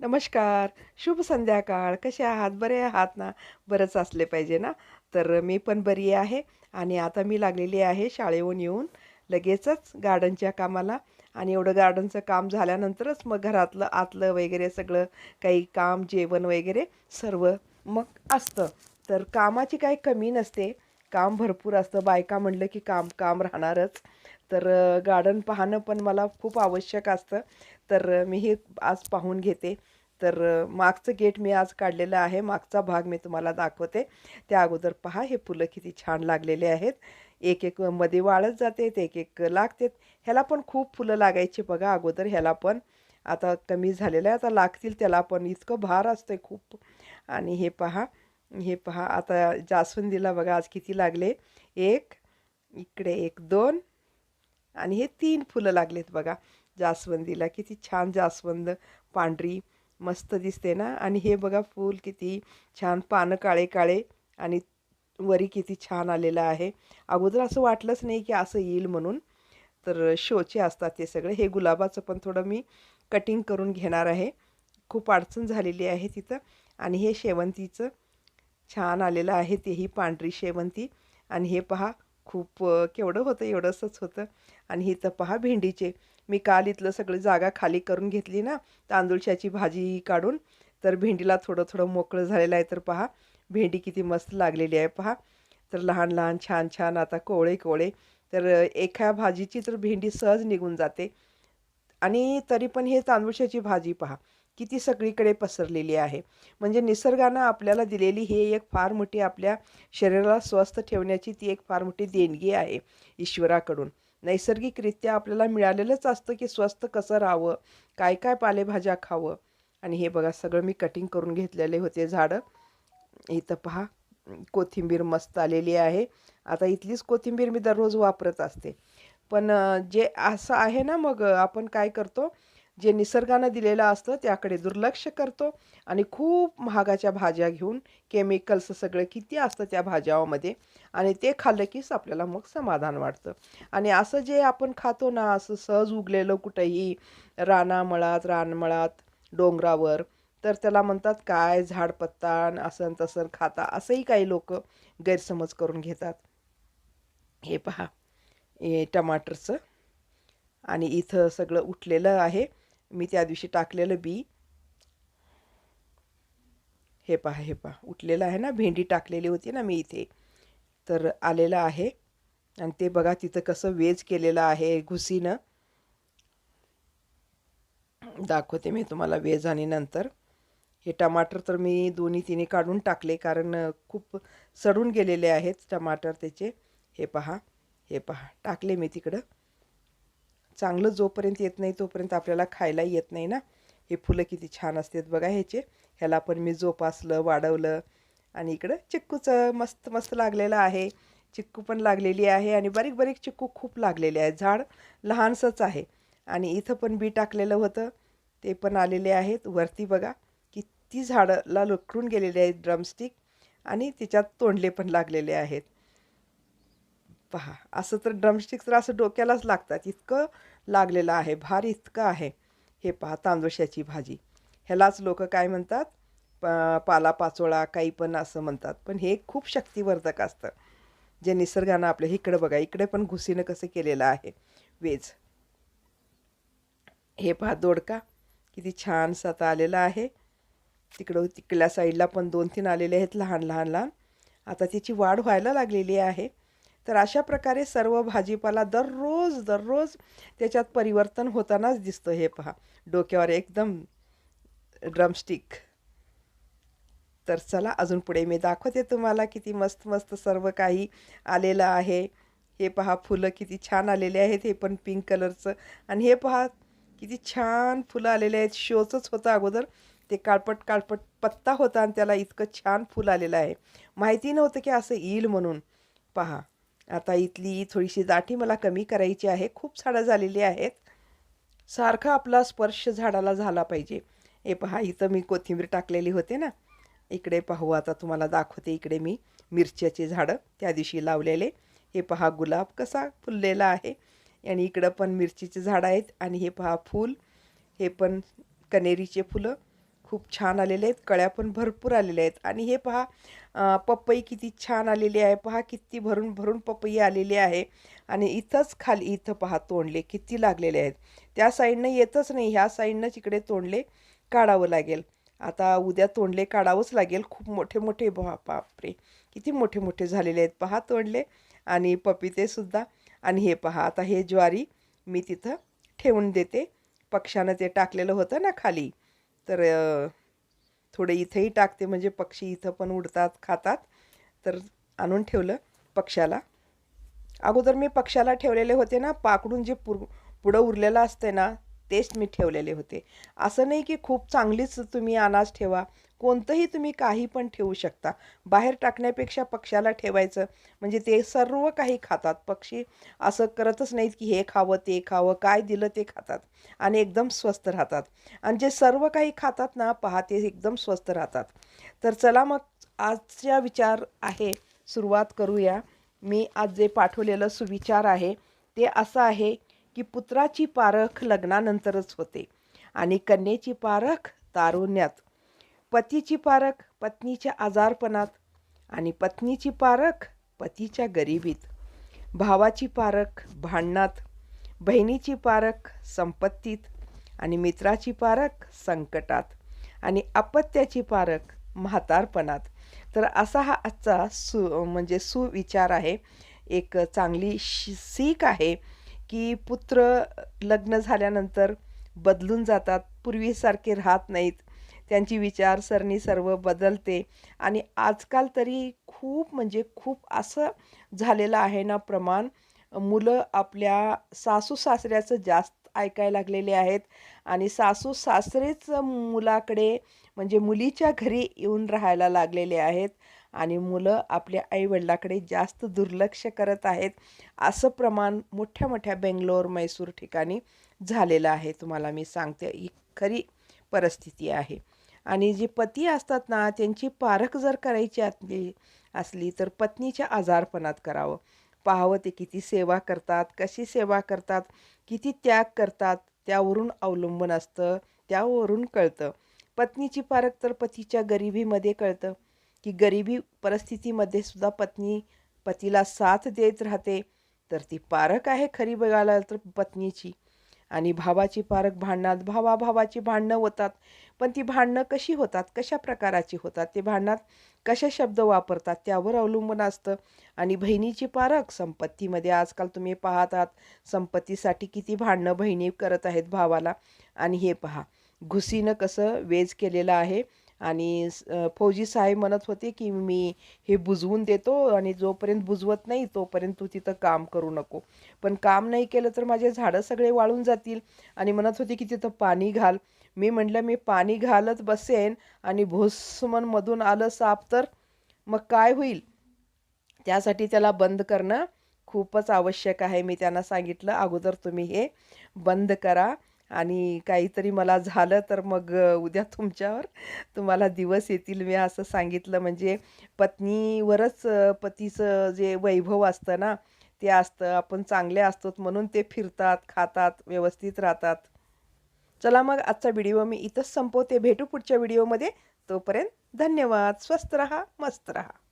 नमस्कार. शुभ संध्याकाळ. कसे आहात? बरे आहात ना? बरंच असले पाहिजे ना? तर मी पण बरी आहे आणि आता मी लागलेली आहे शाळेहून येऊन लगेचच गार्डनच्या कामाला आणि एवढं गार्डनचं काम झाल्यानंतरच मग घरातलं आतलं वगैरे सगळं काही काम जेवण वगैरे सर्व मग असतं. तर कामाची काही कमी नसते. काम भरपूर असतं. बायका म्हणलं की काम काम राहणारच. तर गार्डन पाहणं पण मला खूप आवश्यक असतं. तर मी हे आज पाहून घेते. तर मागचं गेट मी आज काढलेलं आहे. मागचा भाग मी तुम्हाला दाखवते. त्या अगोदर पहा हे फुलं किती छान लागलेले आहेत. एक एक मध्ये वाळत जाते एक एक लागतात. ह्याला पण खूप फुलं लागायची बघा अगोदर. ह्याला पण आता कमी झालेलं आहे. आता लागतील त्याला पण. इतकं भार असतं खूप. आणि हे पहा हे पहा. आता जास्वंदीला बघा आज किती लागले. एक इकडे एक दोन आणि हे तीन फुलं लागलेत बघा. जास्वंदीला. किती छान जास्वंद पांढरी मस्त दिसते ना. आणि हे बघा फूल किती छान पानं काळे काळे आणि वरी किती छान आलेलं आहे. अगोदर असं वाटलंच नाही की असं येईल म्हणून. तर शोचे असतात ते सगळे. हे गुलाबाचं पण थोडं मी कटिंग करून घेणार आहे. खूप अडचण झालेली आहे तिथं. आणि हे शेवंतीचं छान आलेलं आहे. तेही पांढरी शेवंती. आणि हे पहा खूप केवढं होतं एवढंसंच होतं. आणि इथं तर पहा भेंडीचे मी काल इथलं सगळी जागा खाली करून घेतली ना तांदूळशाची भाजी काढून तर भेंडीला थोडं थोडं मोकळं झालेलं आहे तर पहा भेंडी किती मस्त लागलेली आहे पहा. तर लहान लहान छान छान आता कोवळे कोवळे तर एका भाजीची तर भेंडी सहज निघून जाते. आणि तरी पण हे तांदूळशाची भाजी पहा किती सगळीकडे पसरलेली आहे. म्हणजे निसर्गानं आपल्याला दिलेली हे एक फार मोठी आपल्या शरीराला स्वस्थ ठेवण्याची ती एक फार मोठी देणगी आहे ईश्वराकडून. नैसर्गिकरित्या आपल्याला मिळालेलंच असतं की स्वस्त कसं राहावं? काय काय पालेभाज्या खावं? आणि हे बघा सगळं मी कटिंग करून घेतलेले होते झाडं. इथं पहा कोथिंबीर मस्त आलेली आहे. आता इथलीच कोथिंबीर मी दररोज वापरत असते. पण जे असं आहे ना मग आपण काय करतो? जे निसर्गानं दिलेलं असतं त्याकडे दुर्लक्ष करतो आणि खूप महागाच्या भाज्या घेऊन केमिकल्स सगळं किती असतं त्या भाज्यामध्ये आणि ते खाल्लं कीच आपल्याला मग समाधान वाटतं. आणि असं जे आपण खातो ना असं सहज उगलेलं कुठंही रानामळात रानमळात डोंगरावर तर त्याला म्हणतात काय झाडपत्ता असं तसं खाता असंही काही लोक गैरसमज करून घेतात. हे पहा हे टमाटरचं आणि इथं सगळं उठलेलं आहे. मी त्या दिवशी टाकलेलं बी. हे पहा हे पहा. उठलेलं आहे ना भेंडी टाकलेली होती ना मी इथे. तर आलेलं आहे. आणि ते बघा तिथं कसं वेज केलेलं आहे घुसीनं. दाखवते मी तुम्हाला वेज आणि नंतर. हे टमाटर तर मी दोन्ही तिन्ही काढून टाकले कारण खूप सडून गेलेले आहेत टमाटर त्याचे. हे पहा हे पहा. टाकले मी तिकडं. चांगलं जोपर्यंत येत नाही तोपर्यंत आपल्याला खायला येत नाही ना. हे फुलं किती छान असतात बघा ह्याचे. ह्याला पण मी जोपासलं वाढवलं. आणि इकडं चिक्कूचं मस्त मस्त लागलेलं आहे. चिक्कू पण लागलेली आहे आणि बारीक बारीक चिक्कू खूप लागलेले आहे झाड लहानसंच आहे. आणि इथं पण बी टाकलेलं होतं. ते पण आलेले आहेत. वरती बघा किती झाडंला लुकरून गेलेले आहेत ड्रमस्टिक. आणि त्याच्यात तोंडले पण लागलेले आहेत. पहा असं तर ड्रमस्टिक तर असं डोक्यालाच लागतात. इतकं लागलेलं आहे भार इतकं आहे. हे पहा तांदुळशाची भाजी. ह्यालाच लोक काय म्हणतात? प पाला पाचोळा काही पण असं म्हणतात. पण हे खूप शक्तिवर्धक असतं. जे निसर्गानं आपल्या इकडं बघा इकडे पण घुसीनं कसं केलेलं आहे. वेज. हे पहा दोडका. किती छान आता आलेला आहे. तिकडं तिकडल्या साईडला पण दोन तीन आलेले आहेत लहान लहान लहान आता त्याची वाढ व्हायला लागलेली आहे. तर अशा प्रकारे सर्व भाजीपाला दररोज दररोज त्याच्यात परिवर्तन होतानाच दिसतं हे पहा. डोक्यावर एकदम ड्रमस्टिक. तर चला अजून पुढे मी दाखवते तुम्हाला किती मस्त मस्त सर्व काही आलेलं आहे. हे पहा फुलं किती छान आलेले आहेत हे पण पिंक कलरचं आणि हे पहा किती छान फुलं आलेले आहेत. शोचंच होतं अगोदर. ते काळपट काळपट पत्ता होता आणि त्याला इतकं छान फुल आलेलं आहे. माहिती नव्हतं की असं येईल म्हणून. पहा. आता इथली थोडीशी दाठी मला कमी करायची आहे. खूप झाडं झालेली आहेत. सारखा आपला स्पर्श झाडाला झाला पाहिजे. हे पहा इथं मी कोथिंबीर टाकलेली होते ना. इकडे पाहू आता तुम्हाला दाखवते इकडे मी मिरच्याचे झाडं त्या दिवशी लावलेले. हे पहा गुलाब कसा फुललेला आहे. आणि इकडं पण मिरचीचे झाडं आहेत. आणि हे पहा फूल. हे पण कनेरीचे फुलं. खूप छान आलेले आहेत. कळ्या पण भरपूर आलेल्या आहेत. आणि हे पहा पपई किती छान आलेली आहे. पहा किती भरून भरून पपई आलेली आहे. आणि इथंच खाली इथं पहा तोंडले किती लागलेले आहेत. त्या साईडनं येतच नाही. ह्या साईडनं तिकडे तोंडले काढावं लागेल. आता उद्या तोंडले काढावंच लागेल. खूप मोठे मोठे बा बापरे. किती मोठे मोठे झालेले आहेत. पहा तोंडले आणि पपितेसुद्धा आणि हे पहा आता हे ज्वारी मी तिथं ठेवून देते. पक्ष्यानं ते टाकलेलं होतं ना खाली. तर थोडे इथंही टाकते म्हणजे पक्षी इथं पण उडतात खातात. तर आणून ठेवलं पक्ष्याला. अगोदर मी पक्ष्याला ठेवलेले होते ना पाकडून जे पुर पुढं उरलेलं असते ना तेच मी ठेवलेले होते. असं नाही की खूप चांगलीच तुम्ही अनाज ठेवा. कोणतंही तुम्ही काही पण ठेवू शकता. बाहेर टाकण्यापेक्षा पक्ष्याला ठेवायचं म्हणजे ते सर्व काही खातात. पक्षी असं करतच नाहीत की हे खावं ते खावं काय दिलं ते खातात आणि एकदम स्वस्त राहतात. आणि जे सर्व काही खातात ना पहा ते एकदम स्वस्त राहतात. तर चला मग आजचा विचार आहे सुरुवात करूया. मी आज जे पाठवलेलं सुविचार आहे ते असं आहे की पुत्राची पारख लग्नानंतरच होते आणि कन्येची पारख तारुण्यात. पतीची पारख पत्नीच्या आजारपणात आणि पत्नीची पारख पतीच्या गरिबीत. भावाची पारख भांडणात. बहिणीची पारख संपत्तीत आणि मित्राची पारख संकटात आणि अपत्याची पारख म्हातारपणात. तर असा हा आजचा सु म्हणजे सुविचार आहे. एक चांगली शी सीख आहे. की पुत्र लग्न झाल्यानंतर बदलून जातात पूर्वीसारखे राहत नाहीत. त्यांची विचारसरणी सर्व बदलते आणि आजकाल तरी खूप म्हणजे खूप असं झालेलं आहे ना प्रमाण. मुलं आपल्या सासू सासऱ्याचं जास्त ऐकायला लागलेले आहेत आणि सासू सासरेच मुलाकडे म्हणजे मुलीच्या घरी येऊन राहायला लागलेले आहेत. आणि मुलं आपल्या आईवडिलाकडे जास्त दुर्लक्ष करत आहेत. असं प्रमाण मोठ्या मोठ्या बेंगलोर मैसूर ठिकाणी झालेलं आहे. तुम्हाला मी सांगते ही खरी परिस्थिती आहे. आणि जे पती असतात ना त्यांची पारख जर करायची असली असली तर पत्नीच्या आजारपणात करावं. पाहावं ते किती सेवा करतात कशी सेवा करतात किती त्याग करतात त्यावरून अवलंबून असतं त्यावरून कळतं. पत्नीची पारख तर पतीच्या गरिबीमध्ये कळतं. की गरिबी परिस्थितीमध्ये सुद्धा पत्नी पतीला साथ देत राहते. तर ती पारख आहे खरी बघायला तर पत्नीची. आणि भावाची पारख भांडणात भावा भावाची भांडणं होतात. पण ती भांडणं कशी होतात? कशा प्रकाराची होतात? ते भांडणात कसे शब्द वापरतात? त्यावर अवलंबून असतं. आणि बहिणीची पारख संपत्तीमध्ये. आजकाल तुम्ही पाहत आहात संपत्तीसाठी किती भांडणं बहिणी करत आहेत भावाला. आणि हे पहा घुसीनं कसं वेज केलेलं आहे. आणि फौजी साहेब म्हणत होते की मी हे बुजवून देतो आणि जोपर्यंत बुजवत नाही तोपर्यंत तू तिथं काम करू नको. पण काम नाही केलं तर माझे झाडं सगळे वाळून जातील. आणि म्हणत होते की तिथं पाणी घाल. मी म्हटलं मी पाणी घालत बसेन आणि भोसमनमधून आलं साप तर मग काय होईल? त्यासाठी त्याला बंद करणं खूपच आवश्यक आहे. मी त्यांना सांगितलं अगोदर तुम्ही हे बंद करा आणि काहीतरी मला झालं तर मग उद्या तुमच्यावर तुम्हाला दिवस येतील. मी असं सांगितलं म्हणजे पत्नीवरच पतीचं जे वैभव असतं ना ते असतं. आपण चांगले असतो म्हणून ते फिरतात खातात व्यवस्थित राहतात. चला मग आजचा व्हिडिओ मी इथंच संपवते. भेटू पुढच्या व्हिडिओमध्ये. तोपर्यंत धन्यवाद. स्वस्त रहा मस्त रहा.